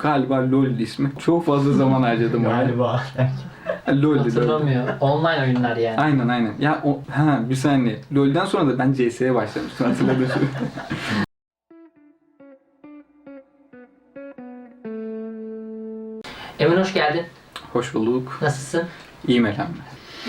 Galiba LoL ismi. Çok fazla zaman harcadım ona. Galiba. LoL dedi. Hatırlamıyor. Online oyunlar yani. Aynen aynen. Ya o, ha bir saniye. LoL'den sonra da ben CS'ye başlamıştım hatırladım. Emin hoş geldin. Hoş bulduk. Nasılsın? İyiyim elhamdülillah.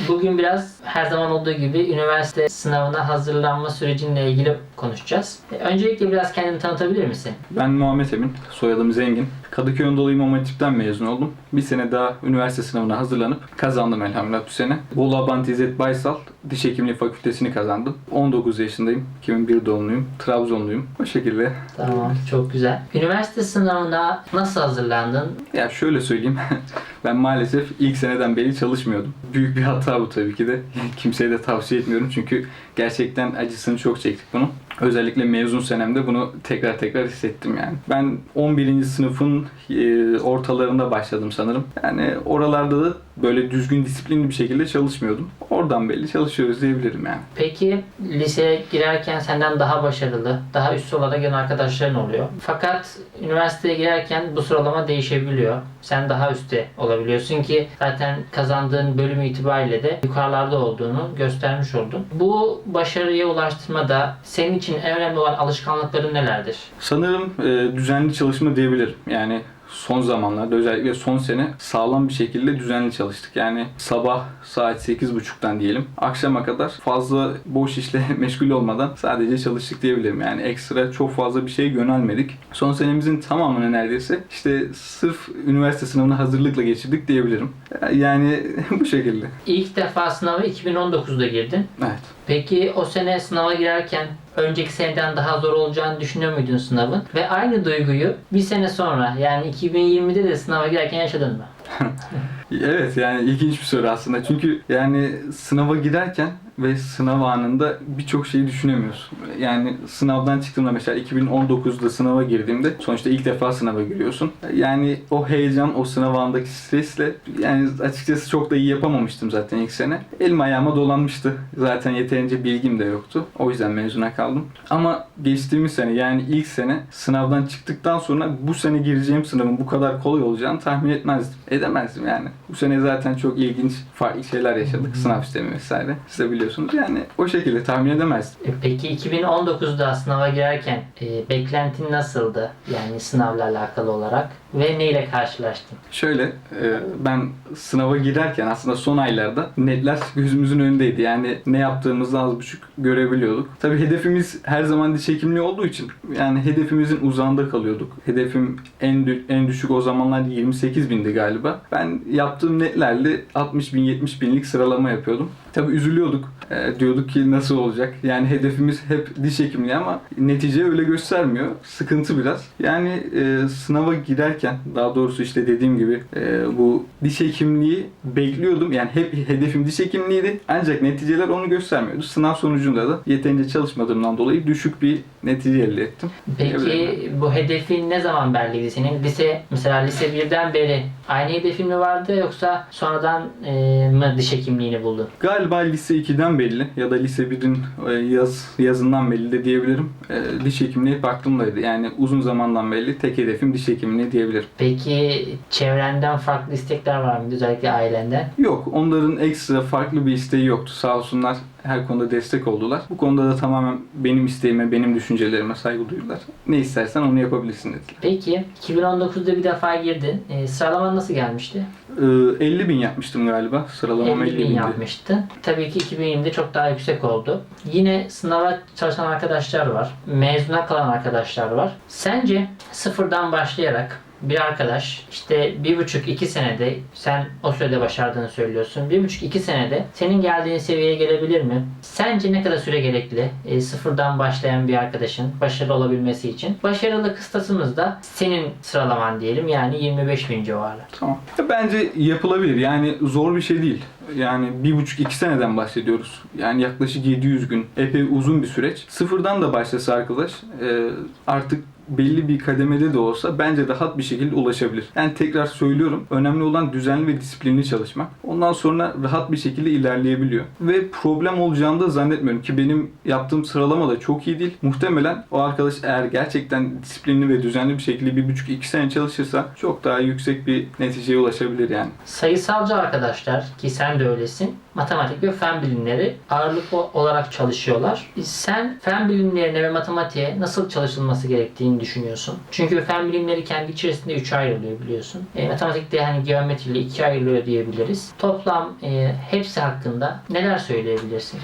Bugün biraz her zaman olduğu gibi üniversite sınavına hazırlanma sürecinle ilgili konuşacağız. E, Öncelikle biraz kendini tanıtabilir misin? Ben Muhammed Emin. Soyadım Zengin. Kadıköy Anadolu İmam Hatip'ten mezun oldum. Bir sene daha üniversite sınavına hazırlanıp kazandım elhamdülillah bu sene. Bolu Abant İzzet Baysal Diş Hekimliği Fakültesini kazandım. 19 yaşındayım. 2001 doğumluyum. Trabzonluyum. O şekilde. Tamam, çok güzel. Üniversite sınavına nasıl hazırlandın? Ya şöyle söyleyeyim. ben maalesef ilk seneden beri çalışmıyordum. Büyük bir hata bu tabii ki de. Kimseye de tavsiye etmiyorum çünkü gerçekten acısını çok çektik bunun. Özellikle mezun senemde bunu tekrar tekrar hissettim yani. Ben 11. sınıfın e, ortalarında başladım sanırım. Yani oralarda da böyle düzgün disiplinli bir şekilde çalışmıyordum. Oradan belli çalışıyoruz diyebilirim yani. Peki liseye girerken senden daha başarılı, daha üst sıralada gelen arkadaşların oluyor. Fakat üniversiteye girerken bu sıralama değişebiliyor. Sen daha üstte olabiliyorsun ki zaten kazandığın bölüm itibariyle de yukarılarda olduğunu göstermiş oldun. Bu başarıya ulaştırmada senin için en önemli olan alışkanlıkların nelerdir? Sanırım e, düzenli çalışma diyebilirim. Yani son zamanlarda özellikle son sene sağlam bir şekilde düzenli çalıştık. Yani sabah saat 8.30'dan diyelim akşama kadar fazla boş işle meşgul olmadan sadece çalıştık diyebilirim. Yani ekstra çok fazla bir şeye yönelmedik. Son senemizin tamamını neredeyse işte sırf üniversite sınavına hazırlıkla geçirdik diyebilirim. Yani bu şekilde. İlk defa sınava 2019'da girdin. Evet. Peki o sene sınava girerken önceki seneden daha zor olacağını düşünüyor muydun sınavın? Ve aynı duyguyu bir sene sonra yani 2020'de de sınava girerken yaşadın mı? Evet yani ilginç bir soru aslında. Çünkü yani sınava giderken ve sınav anında birçok şeyi düşünemiyorsun. Yani sınavdan çıktığımda mesela 2019'da sınava girdiğimde sonuçta ilk defa sınava giriyorsun. Yani o heyecan, o sınav anındaki stresle yani açıkçası çok da iyi yapamamıştım zaten ilk sene. Elim ayağıma dolanmıştı. Zaten yeterince bilgim de yoktu. O yüzden mezuna kaldım. Ama geçtiğimiz sene yani ilk sene sınavdan çıktıktan sonra bu sene gireceğim sınavın bu kadar kolay olacağını tahmin etmezdim. Edemezdim yani. Bu sene zaten çok ilginç farklı şeyler yaşadık. Sınav sistemi vesaire. Siz de biliyorsunuz. Yani o şekilde tahmin edemezdim. E, Peki 2019'da sınava girerken e, beklentin nasıldı? Yani sınavla alakalı olarak ve neyle karşılaştın? Şöyle e, ben sınava girerken aslında son aylarda netler gözümüzün önündeydi. Yani ne yaptığımızı az buçuk görebiliyorduk. Tabii hedefimiz her zaman diş hekimliği olduğu için yani hedefimizin uzağında kalıyorduk. Hedefim en dü- en düşük o zamanlar 28 bindi galiba. Ben yaptığım netlerle 60 bin 70 binlik sıralama yapıyordum. Tabii üzülüyorduk. E, diyorduk ki nasıl olacak? Yani hedefimiz hep diş hekimliği ama netice öyle göstermiyor. Sıkıntı biraz. Yani e, sınava girerken daha doğrusu işte dediğim gibi e, bu diş hekimliği bekliyordum. Yani hep hedefim diş hekimliğiydi. Ancak neticeler onu göstermiyordu. Sınav sonucunda da yeterince çalışmadığımdan dolayı düşük bir netice elde ettim. Peki bu hedefin ne zaman belliydi senin? Lise mesela lise 1'den beri aynı hedefin mi vardı yoksa sonradan e, mı diş hekimliğini buldun? Galiba lise 2'den belli ya da lise 1'in e, yaz yazından belli de diyebilirim. E, diş hekimliği hep aklımdaydı. Yani uzun zamandan belli tek hedefim diş hekimliği diyebilirim. Peki çevrenden farklı istekler var mıydı özellikle ailenden? Yok, onların ekstra farklı bir isteği yoktu. Sağ olsunlar her konuda destek oldular. Bu konuda da tamamen benim isteğime, benim düşüncelerime saygı duydular. Ne istersen onu yapabilirsin dediler. Peki 2019'da bir defa girdin. E, sıralaman nasıl gelmişti? Ee, 50 bin yapmıştım galiba. Sıralamam 50 50 bin bindi. yapmıştın. Tabii ki 2020'de çok daha yüksek oldu. Yine sınava çalışan arkadaşlar var. Mezuna kalan arkadaşlar var. Sence sıfırdan başlayarak bir arkadaş işte bir buçuk iki senede sen o sürede başardığını söylüyorsun. Bir buçuk iki senede senin geldiğin seviyeye gelebilir mi? Sence ne kadar süre gerekli e, sıfırdan başlayan bir arkadaşın başarılı olabilmesi için? Başarılı kıstasımız da senin sıralaman diyelim yani 25 bin civarı. Tamam. Bence yapılabilir. Yani zor bir şey değil. Yani bir buçuk iki seneden bahsediyoruz. Yani yaklaşık 700 gün. Epey uzun bir süreç. Sıfırdan da başlasa arkadaş e, artık belli bir kademede de olsa bence rahat bir şekilde ulaşabilir. Yani tekrar söylüyorum önemli olan düzenli ve disiplinli çalışmak. Ondan sonra rahat bir şekilde ilerleyebiliyor. Ve problem olacağını da zannetmiyorum ki benim yaptığım sıralama da çok iyi değil. Muhtemelen o arkadaş eğer gerçekten disiplinli ve düzenli bir şekilde bir buçuk iki sene çalışırsa çok daha yüksek bir neticeye ulaşabilir yani. Sayısalcı arkadaşlar ki sen de öylesin. Matematik ve fen bilimleri ağırlıklı olarak çalışıyorlar. Sen fen bilimlerine ve matematiğe nasıl çalışılması gerektiğini düşünüyorsun. Çünkü fen bilimleri kendi içerisinde üçe ayrılıyor biliyorsun. E, matematikte hani geometriyle ikiye ayrılıyor diyebiliriz. Toplam e, hepsi hakkında neler söyleyebilirsin?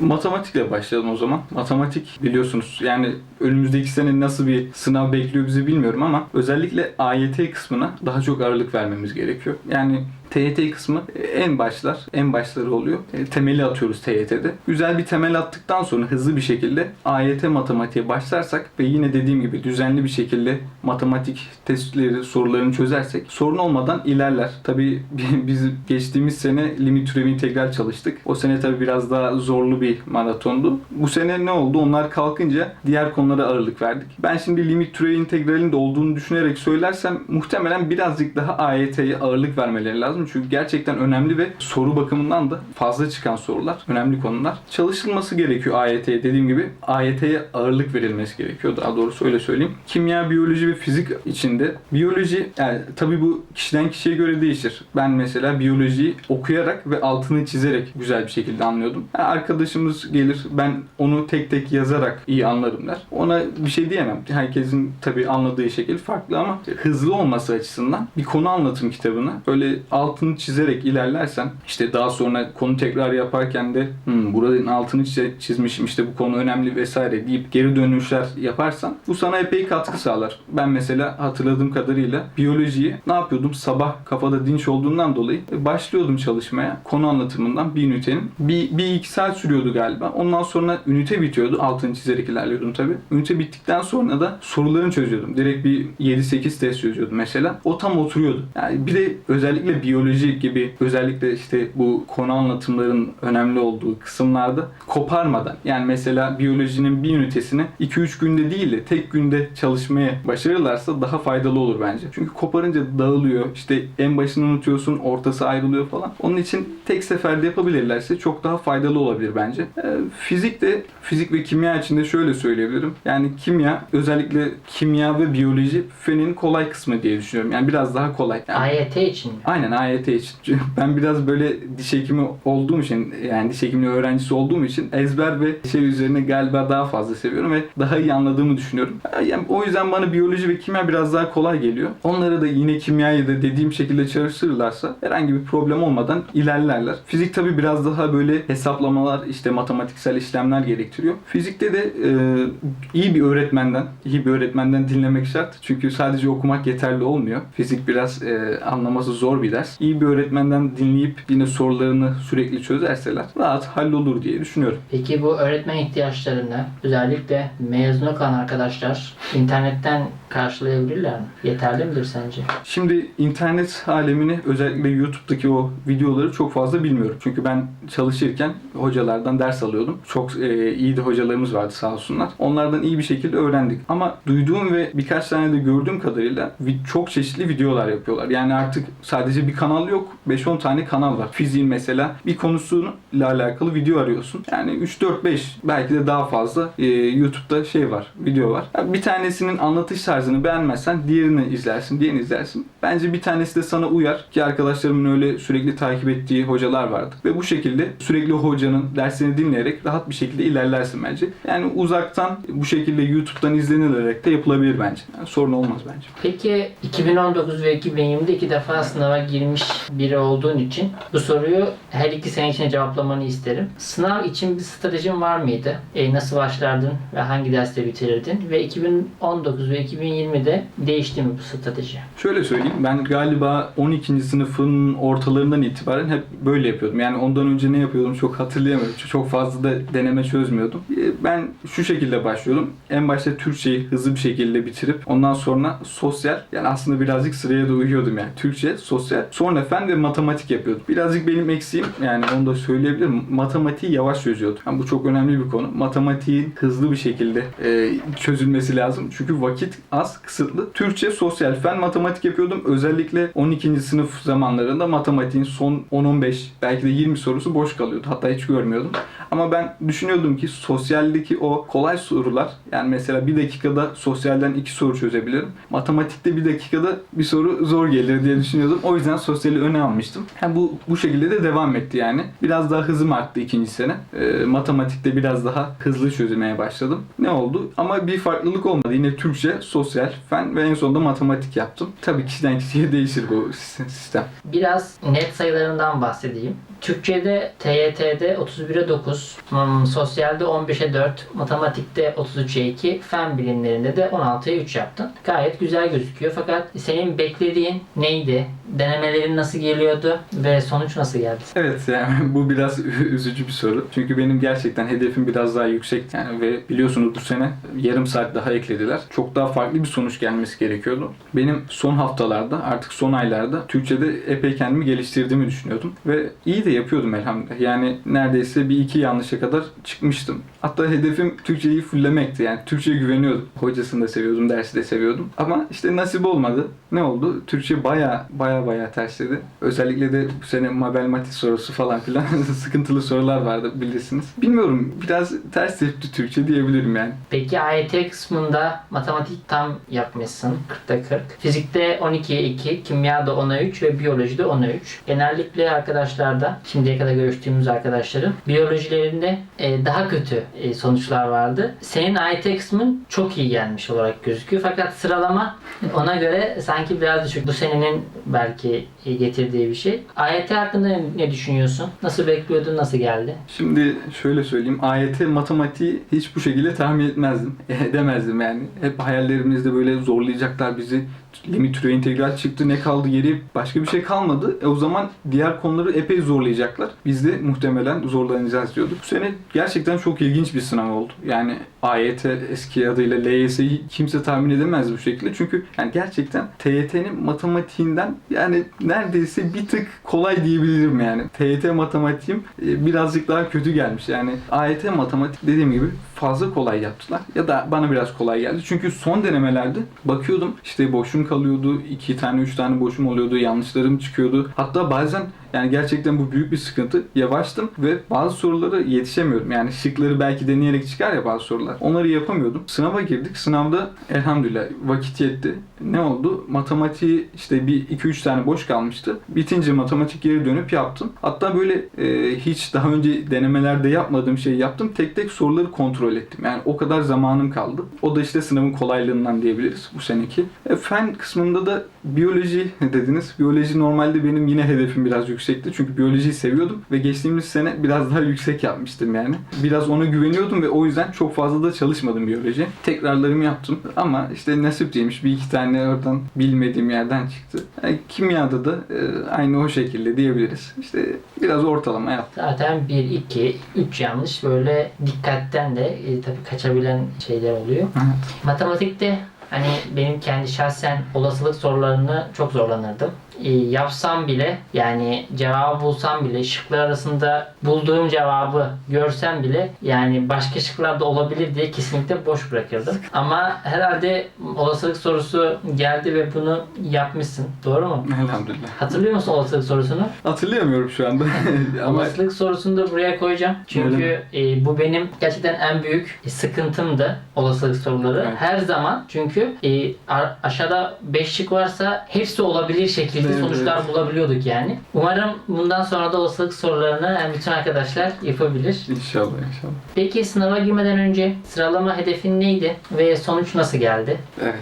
Matematikle başlayalım o zaman. Matematik biliyorsunuz yani önümüzdeki sene nasıl bir sınav bekliyor bizi bilmiyorum ama özellikle AYT kısmına daha çok ağırlık vermemiz gerekiyor. Yani TYT kısmı en başlar, en başları oluyor. E, Temeli atıyoruz TYT'de. Güzel bir temel attıktan sonra hızlı bir şekilde AYT matematiğe başlarsak ve yine dediğim gibi düzenli bir şekilde matematik testleri, sorularını çözersek sorun olmadan ilerler. Tabii biz geçtiğimiz sene limit türevi integral çalıştık. O sene tabii biraz daha zorlu bir maratondu. Bu sene ne oldu? Onlar kalkınca diğer konulara ağırlık verdik. Ben şimdi limit türevi integralin de olduğunu düşünerek söylersem muhtemelen birazcık daha AYT'ye ağırlık vermeleri lazım. Çünkü gerçekten önemli ve soru bakımından da fazla çıkan sorular, önemli konular. Çalışılması gerekiyor AYT'ye. Dediğim gibi AYT'ye ağırlık verilmesi gerekiyor. Daha doğrusu öyle söyleyeyim. Kimya, biyoloji ve fizik içinde biyoloji yani tabii bu kişiden kişiye göre değişir. Ben mesela biyolojiyi okuyarak ve altını çizerek güzel bir şekilde anlıyordum. Yani arkadaşımız gelir ben onu tek tek yazarak iyi anlarım der. Ona bir şey diyemem. Herkesin tabii anladığı şekil farklı ama hızlı olması açısından bir konu anlatım kitabını böyle altını çizerek ilerlersen işte daha sonra konu tekrar yaparken de "Hmm, buranın altını çizmişim işte bu konu önemli vesaire deyip geri dönüşler yaparsan bu sana epey katkı sağlar. Ben mesela hatırladığım kadarıyla biyolojiyi ne yapıyordum? Sabah kafada dinç olduğundan dolayı başlıyordum çalışmaya. Konu anlatımından bir ünitenin. Bir, bir iki saat sürüyordu galiba. Ondan sonra ünite bitiyordu. Altını çizerek ilerliyordum tabii. Ünite bittikten sonra da sorularını çözüyordum. Direkt bir 7-8 test çözüyordum mesela. O tam oturuyordu. Yani bir de özellikle biyoloji gibi özellikle işte bu konu anlatımların önemli olduğu kısımlarda koparmadan yani mesela biyolojinin bir ünitesini 2-3 günde değil de tek günde çalışmaya başarırlarsa daha faydalı olur bence. Çünkü koparınca dağılıyor. İşte en başını unutuyorsun, ortası ayrılıyor falan. Onun için tek seferde yapabilirlerse çok daha faydalı olabilir bence. Ee, fizik de fizik ve kimya için de şöyle söyleyebilirim. Yani kimya özellikle kimya ve biyoloji fenin kolay kısmı diye düşünüyorum. Yani biraz daha kolay. Yani AYT için mi? Aynen AYT için. Çünkü Ben biraz böyle diş hekimi olduğum için yani diş hekimliği öğrencisi olduğum için ezber ve şey üzerine galiba daha fazla seviyorum ve daha iyi anladığımı düşünüyorum. Yani o yüzden bana biyoloji ve kimya biraz daha kolay geliyor. Onları da yine kimyayı da dediğim şekilde çalıştırırlarsa herhangi bir problem olmadan ilerlerler. Fizik tabi biraz daha böyle hesaplamalar işte matematiksel işlemler gerektiriyor. Fizikte de e, iyi bir öğretmenden, iyi bir öğretmenden dinlemek şart. Çünkü sadece okumak yeterli olmuyor. Fizik biraz e, anlaması zor bir ders. İyi bir öğretmenden dinleyip yine sorularını sürekli çözerseler rahat hallolur diye düşünüyorum. Peki bu öğretmen ihtiyaçlarını özellikle mezun kalan arkadaşlar internetten karşılayabilirler mi? Yeterli midir sence? Şimdi internet alemini özellikle YouTube'daki o videoları çok fazla bilmiyorum. Çünkü ben çalışırken hocalardan ders alıyordum. Çok e, iyi de hocalarımız vardı sağ olsunlar. Onlardan iyi bir şekilde öğrendik. Ama duyduğum ve birkaç tane de gördüğüm kadarıyla çok çeşitli videolar yapıyorlar. Yani artık sadece bir kanal yok. 5-10 tane kanal var. Fiziğin mesela bir konusuyla alakalı video arıyorsun. Yani 3-4-5 belki de daha fazla e, YouTube'da şey var, video var. Bir tanesinin anlatış tarzını beğenmezsen diğerini izlersin, diğerini izlersin. Bence bir tanesi de sana uyar ki arkadaşlarımın öyle sürekli takip ettiği hocalar vardı. Ve bu şekilde sürekli hocanın dersini dinleyerek rahat bir şekilde ilerlersin bence. Yani uzaktan bu şekilde YouTube'dan izlenilerek de yapılabilir bence. Yani sorun olmaz bence. Peki 2019 ve 2020'de iki defa sınava girmiş biri olduğun için bu soruyu her iki sene içinde cevaplamanı isterim. Sınav için bir stratejin var mıydı? E, nasıl başlardın ve hangi derste bitirirdin? Ve 2019 ve 2020 2020'de değişti mi bu strateji? Şöyle söyleyeyim ben galiba 12. sınıfın ortalarından itibaren hep böyle yapıyordum. Yani ondan önce ne yapıyordum çok hatırlayamıyorum. Çok- fazla da deneme çözmüyordum. Ee, Ben şu şekilde başlıyordum. En başta Türkçeyi hızlı bir şekilde bitirip ondan sonra sosyal yani aslında birazcık sıraya da uyuyordum yani. Türkçe, sosyal, sonra fen ve matematik yapıyordum. Birazcık benim eksiğim yani onu da söyleyebilirim. Matematiği yavaş çözüyordum. Yani bu çok önemli bir konu. Matematiğin hızlı bir şekilde e, çözülmesi lazım. Çünkü vakit az, kısıtlı. Türkçe, sosyal, fen, matematik yapıyordum. Özellikle 12. sınıf zamanlarında matematiğin son 10-15 belki de 20 sorusu boş kalıyordu. Hatta hiç görmüyordum. Ama ben düşünüyordum ki sosyaldeki o kolay sorular yani mesela bir dakikada sosyalden iki soru çözebilirim. Matematikte bir dakikada bir soru zor gelir diye düşünüyordum. O yüzden sosyali öne almıştım. Ha, bu bu şekilde de devam etti yani. Biraz daha hızım arttı ikinci sene. Ee, matematikte biraz daha hızlı çözmeye başladım. Ne oldu? Ama bir farklılık olmadı. Yine Türkçe, sosyal, fen ve en sonunda matematik yaptım. Tabii kişiden kişiye değişir bu sistem. Biraz net sayılarından bahsedeyim. Türkçe'de TYT'de 31'e 9, hmm, sosyalde 15'e 4, matematikte 33'e 2, fen bilimlerinde de 16'ya 3 yaptın. Gayet güzel gözüküyor fakat senin beklediğin neydi? Denemelerin nasıl geliyordu ve sonuç nasıl geldi? Evet yani bu biraz üzücü bir soru. Çünkü benim gerçekten hedefim biraz daha yüksek yani ve biliyorsunuz bu sene yarım saat daha eklediler. Çok daha farklı bir sonuç gelmesi gerekiyordu. Benim son haftalarda artık son aylarda Türkçe'de epey kendimi geliştirdiğimi düşünüyordum ve iyi de yapıyordum elhamdülillah. Yani neredeyse bir iki yanlışa kadar çıkmıştım. Hatta hedefim Türkçeyi fullemekti yani Türkçe'ye güveniyordum. Hocasını da seviyordum, dersi de seviyordum. Ama işte nasip olmadı. Ne oldu? Türkçe baya baya baya tersledi. Özellikle de bu sene Mabel Matiz sorusu falan filan sıkıntılı sorular vardı bilirsiniz. Bilmiyorum biraz ters tepti Türkçe diyebilirim yani. Peki AYT kısmında matematik tam yapmışsın 40'ta 40. Fizikte 12'ye 2, kimyada 10'a 3 ve biyolojide 10'a 3. Genellikle arkadaşlarda, şimdiye kadar görüştüğümüz arkadaşların biyolojilerinde e, daha kötü e, sonuçlar vardı. Senin AYT kısmın çok iyi gelmiş olarak gözüküyor fakat sıralama ona göre sanki biraz düşük. Bu senenin belki e, getirdiği bir şey. AYT hakkında ne- düşünüyorsun? Nasıl bekliyordun, nasıl geldi? Şimdi şöyle söyleyeyim. AYT matematiği hiç bu şekilde tahmin etmezdim. Edemezdim yani. Hep hayallerimizde böyle zorlayacaklar bizi. Limit türev integral çıktı ne kaldı geriye başka bir şey kalmadı. E o zaman diğer konuları epey zorlayacaklar. Biz de muhtemelen zorlanacağız diyorduk. Bu sene gerçekten çok ilginç bir sınav oldu. Yani AYT eski adıyla LYS'yi kimse tahmin edemez bu şekilde. Çünkü yani gerçekten TYT'nin matematiğinden yani neredeyse bir tık kolay diyebilirim yani. TYT matematiğim e, birazcık daha kötü gelmiş. Yani AYT matematik dediğim gibi fazla kolay yaptılar. Ya da bana biraz kolay geldi. Çünkü son denemelerde bakıyordum işte boşum kalıyordu. iki tane üç tane boşum oluyordu. Yanlışlarım çıkıyordu. Hatta bazen yani gerçekten bu büyük bir sıkıntı. Yavaştım ve bazı soruları yetişemiyorum. Yani şıkları belki deneyerek çıkar ya bazı sorular. Onları yapamıyordum. Sınava girdik. Sınavda elhamdülillah vakit yetti. Ne oldu? Matematiği işte bir iki üç tane boş kalmıştı. Bitince matematik geri dönüp yaptım. Hatta böyle e, hiç daha önce denemelerde yapmadığım şeyi yaptım. Tek tek soruları kontrol ettim. Yani o kadar zamanım kaldı. O da işte sınavın kolaylığından diyebiliriz bu seneki. E, fen kısmında da biyoloji dediniz. Biyoloji normalde benim yine hedefim biraz yüksekti. Çünkü biyolojiyi seviyordum ve geçtiğimiz sene biraz daha yüksek yapmıştım yani. Biraz ona güveniyordum ve o yüzden çok fazla da çalışmadım biyoloji. Tekrarlarımı yaptım ama işte nasip değilmiş. Bir iki tane oradan bilmediğim yerden çıktı. E, kimyada da e, aynı o şekilde diyebiliriz. İşte biraz ortalama yaptım. Zaten 1, 2, 3 yanlış böyle dikkatten de e, tabii kaçabilen şeyler oluyor. Evet. Matematikte hani benim kendi şahsen olasılık sorularını çok zorlanırdım. E, yapsam bile yani cevabı bulsam bile şıklar arasında bulduğum cevabı görsem bile yani başka şıklar da olabilir diye kesinlikle boş bırakırdım. Ama herhalde olasılık sorusu geldi ve bunu yapmışsın. Doğru mu? Elhamdülillah. Hatırlıyor musun olasılık sorusunu? Hatırlayamıyorum şu anda. ama Olasılık sorusunu da buraya koyacağım. Çünkü e, bu benim gerçekten en büyük sıkıntımdı olasılık soruları. Evet. Her zaman çünkü e, aşağıda 5 şık varsa hepsi olabilir şekilde kaliteli Evet, sonuçlar evet. bulabiliyorduk yani. Umarım bundan sonra da olasılık sorularını yani bütün arkadaşlar yapabilir. İnşallah inşallah. Peki sınava girmeden önce sıralama hedefin neydi ve sonuç nasıl geldi? Evet.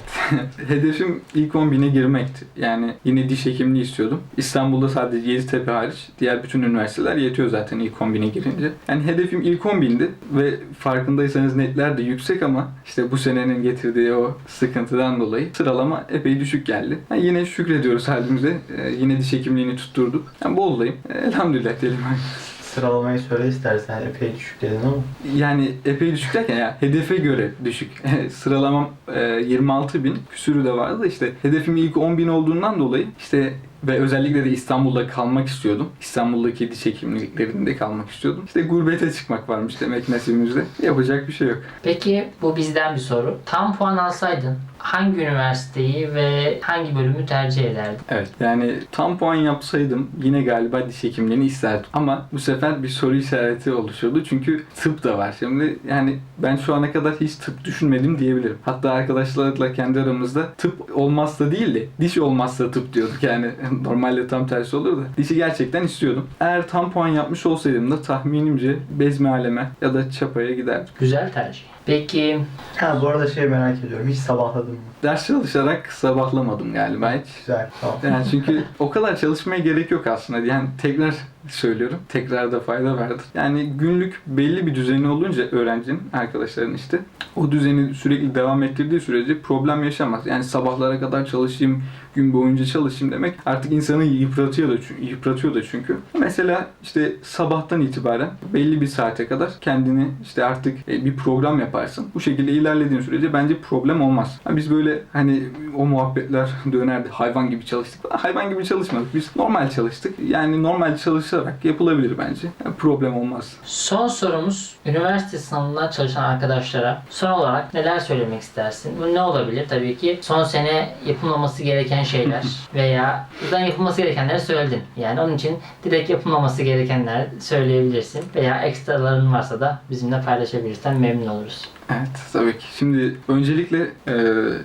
Hedefim ilk 10 bine girmekti. Yani yine diş hekimliği istiyordum. İstanbul'da sadece Yeditepe hariç diğer bütün üniversiteler yetiyor zaten ilk 10 bine girince. Yani hedefim ilk 10 bindi ve farkındaysanız netler de yüksek ama işte bu senenin getirdiği o sıkıntıdan dolayı sıralama epey düşük geldi. Yani yine şükrediyoruz halimize. Ee, yine diş hekimliğini tutturduk. Yani boldayım. Ee, elhamdülillah diyelim. Sıralamayı söyle istersen epey düşük dedin ama. Yani epey düşük derken ya hedefe göre düşük. Sıralamam e, 26 bin küsürü de vardı da işte hedefim ilk 10 bin olduğundan dolayı işte ve özellikle de İstanbul'da kalmak istiyordum. İstanbul'daki diş hekimliklerinde kalmak istiyordum. İşte gurbete çıkmak varmış demek nasibimizde. Yapacak bir şey yok. Peki bu bizden bir soru. Tam puan alsaydın hangi üniversiteyi ve hangi bölümü tercih ederdin? Evet yani tam puan yapsaydım yine galiba diş hekimliğini isterdim. Ama bu sefer bir soru işareti oluşurdu. Çünkü tıp da var. Şimdi yani ben şu ana kadar hiç tıp düşünmedim diyebilirim. Hatta arkadaşlarla kendi aramızda tıp olmazsa değil de diş olmazsa tıp diyorduk. Yani normalde tam tersi olur da. Dişi gerçekten istiyordum. Eğer tam puan yapmış olsaydım da tahminimce Bezmi Aleme ya da Çapa'ya giderdim. Güzel tercih. Peki Ha bu arada şey merak ediyorum. Hiç sabahladın mı? Ders çalışarak sabahlamadım galiba hiç. Güzel. Tamam. Yani çünkü o kadar çalışmaya gerek yok aslında. Yani tekrar söylüyorum. Tekrarda fayda vardır. Yani günlük belli bir düzeni olunca öğrencinin, arkadaşların işte o düzeni sürekli devam ettirdiği sürece problem yaşamaz. Yani sabahlara kadar çalışayım, gün boyunca çalışayım demek artık insanı yıpratıyor da çünkü, yıpratıyor da çünkü. Mesela işte sabahtan itibaren belli bir saate kadar kendini işte artık e, bir program yaparsın. Bu şekilde ilerlediğin sürece bence problem olmaz. Biz böyle hani o muhabbetler dönerdi. Hayvan gibi çalıştık. Hayvan gibi çalışmadık. Biz normal çalıştık. Yani normal çalışarak yapılabilir bence. Yani problem olmaz. son sorumuz üniversite sınavından çalışan arkadaşlara son olarak neler söylemek istersin? Bu ne olabilir? Tabii ki son sene yapılmaması gereken şeyler veya zaten yapılması gerekenleri söyledin. Yani onun için direkt yapılmaması gerekenler söyleyebilirsin veya ekstraların varsa da bizimle paylaşabilirsen memnun oluruz. Evet tabii ki. Şimdi öncelikle e,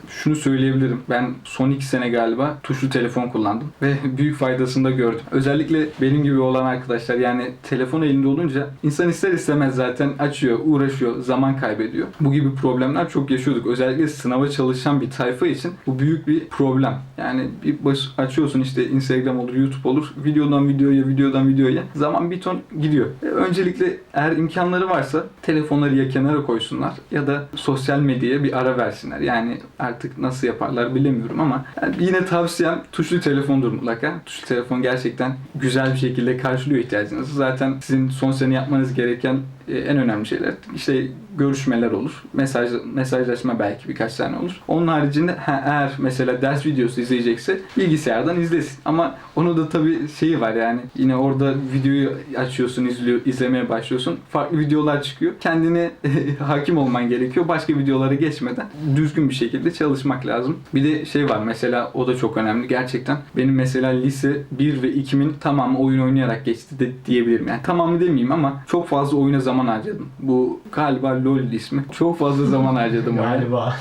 şunu söyleyebilirim. Ben son iki sene galiba tuşlu telefon kullandım ve büyük faydasını da gördüm. Özellikle benim gibi olan arkadaşlar yani telefon elinde olunca insan ister istemez zaten açıyor, uğraşıyor, zaman kaybediyor. Bu gibi problemler çok yaşıyorduk. Özellikle sınava çalışan bir tayfa için bu büyük bir problem. Yani bir baş açıyorsun işte Instagram olur, YouTube olur. Videodan videoya, videodan videoya zaman bir ton gidiyor. E, Öncelikle eğer imkanları varsa telefonları ya kenara koysunlar ya da sosyal medyaya bir ara versinler. Yani artık nasıl yaparlar bilemiyorum ama yani yine tavsiyem tuşlu telefondur mutlaka. Tuşlu telefon gerçekten güzel bir şekilde karşılıyor ihtiyacınızı. Zaten sizin son sene yapmanız gereken e, en önemli şeyler işte görüşmeler olur. Mesaj mesajlaşma belki birkaç tane olur. Onun haricinde ha, eğer mesela ders videosu izleyecekse bilgisayardan izlesin. Ama onu da tabii şeyi var yani yine orada videoyu açıyorsun, izliyor, izlemeye başlıyorsun. Farklı videolar çıkıyor. Kendine hakim olman gerekiyor. Başka videolara geçmeden düzgün bir şekilde çalışmak lazım. Bir de şey var mesela o da çok önemli. Gerçekten benim mesela lise 1 ve 2'min tamamı oyun oynayarak geçti de diyebilirim. Yani tamamı demeyeyim ama çok fazla oyuna zaman harcadım. Bu galiba LoL ismi. Çok fazla zaman harcadım oyuna. Galiba.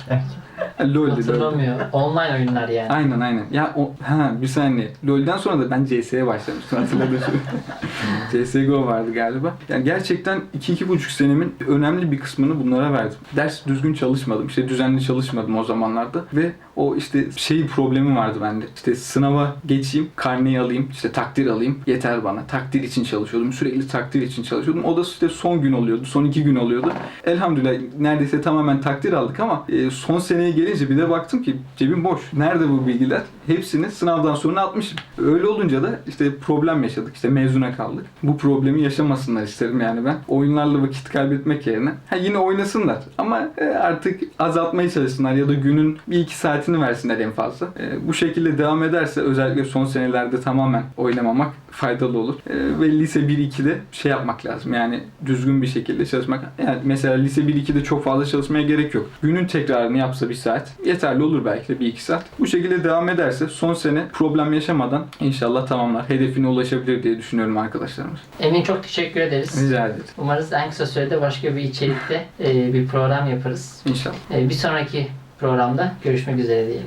LoL'di LoL'di. Hatırlamıyor. Online oyunlar yani. Aynen aynen. Ya o ha bir saniye. LoL'den sonra da ben CS'ye başlamıştım hatırladım şimdi. CSGO vardı galiba. Yani gerçekten 2-2,5 senemin önemli bir kısmını bunlara verdim. Ders düzgün çalışmadım. İşte düzenli çalışmadım o zamanlarda ve o işte şey problemi vardı bende. İşte sınava geçeyim, karneyi alayım, işte takdir alayım. Yeter bana. Takdir için çalışıyordum. Sürekli takdir için çalışıyordum. O da işte son gün oluyordu. Son iki gün oluyordu. Elhamdülillah neredeyse tamamen takdir aldık ama e, son seneye gelince bir de baktım ki cebim boş. Nerede bu bilgiler? Hepsini sınavdan sonra atmışım. Öyle olunca da işte problem yaşadık. İşte mezuna kaldık. Bu problemi yaşamasınlar isterim yani ben. Oyunlarla vakit kaybetmek yerine. Ha yine oynasınlar ama e, artık azaltmaya çalışsınlar ya da günün bir iki saatini versinler en fazla. E, bu şekilde devam ederse özellikle son senelerde tamamen oynamamak faydalı olur. E, ve lise 1-2'de şey yapmak lazım. Yani düzgün bir şekilde çalışmak. Yani mesela lise 1-2'de çok fazla çalışmaya gerek yok. Günün tekrarını yapsa bir saat yeterli olur belki de bir iki saat. Bu şekilde devam ederse son sene problem yaşamadan inşallah tamamlar. Hedefine ulaşabilir diye düşünüyorum arkadaşlarımız. Emin çok teşekkür ederiz. Rica ederim. Umarız en kısa sürede başka bir içerikte e, bir program yaparız. İnşallah. E, bir sonraki programda görüşmek üzere diyelim.